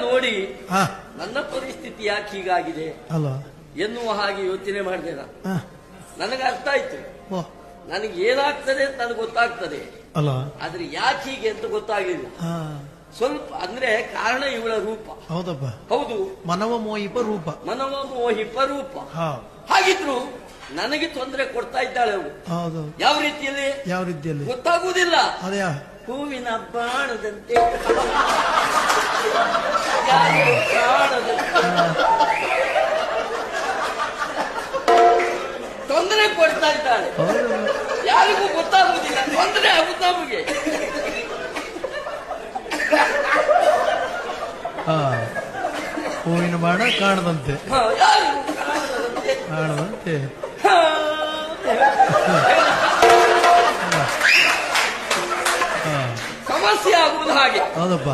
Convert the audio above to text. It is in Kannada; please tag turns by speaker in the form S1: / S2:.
S1: ನೋಡಿ ನನ್ನ ಪರಿಸ್ಥಿತಿ ಯಾಕೆ ಹೀಗಾಗಿದೆ?
S2: ಅಲ್ಲ
S1: ಎನ್ನುವ ಹಾಗೆ ಯೋಚನೆ ಮಾಡಿದೆ ನಾನು ನನಗೆ ಅರ್ಥ ಆಯ್ತು. ನನಗೆ ಏನಾಗ್ತದೆ ಅಂತ ನನಗೆ ಗೊತ್ತಾಗ್ತದೆ. ಆದ್ರೆ ಯಾಕೆ ಹೀಗೆ ಅಂತ ಗೊತ್ತಾಗಿಲ್ಲ ಸ್ವಲ್ಪ ಅಂದ್ರೆ ಕಾರಣ ಇವಳ ರೂಪ.
S2: ಹೌದಪ್ಪ.
S1: ಹೌದು.
S2: ಮನವ ಮೋಹಿಪ ರೂಪ.
S1: ಮನವ ಮೋಹಿಪ ರೂಪ.
S2: ಹಾ.
S1: ಹಾಗಿದ್ರು ನನಗೆ ತೊಂದರೆ ಕೊಡ್ತಾ ಇದ್ದಾಳೆ ಅವಳು.
S2: ಹೌದು.
S1: ಯಾವ ರೀತಿಯಲ್ಲಿ?
S2: ಯಾವ ರೀತಿಯಲ್ಲಿ?
S1: ಗೊತ್ತಾಗುವುದಿಲ್ಲ.
S2: ಅದೇ.
S1: ಹೂವಿನ ಬಾಣದಂತೆ. ತೊಂದರೆ ಕೊಡ್ತಾ ಇದ್ದಾಳೆ ಯಾರಿಗೂ ಗೊತ್ತಾಗುವುದಿಲ್ಲ. ತೊಂದರೆ ಆಗುದು ನಮಗೆ.
S2: ಹೂವಿನ ಬಾಣ ಕಾಣದಂತೆ.
S1: ಕಾಣದಂತೆ. ಸಮಸ್ಯೆ ಆಗುವುದು ಹಾಗೆ.
S2: ಹೌದಪ್ಪ.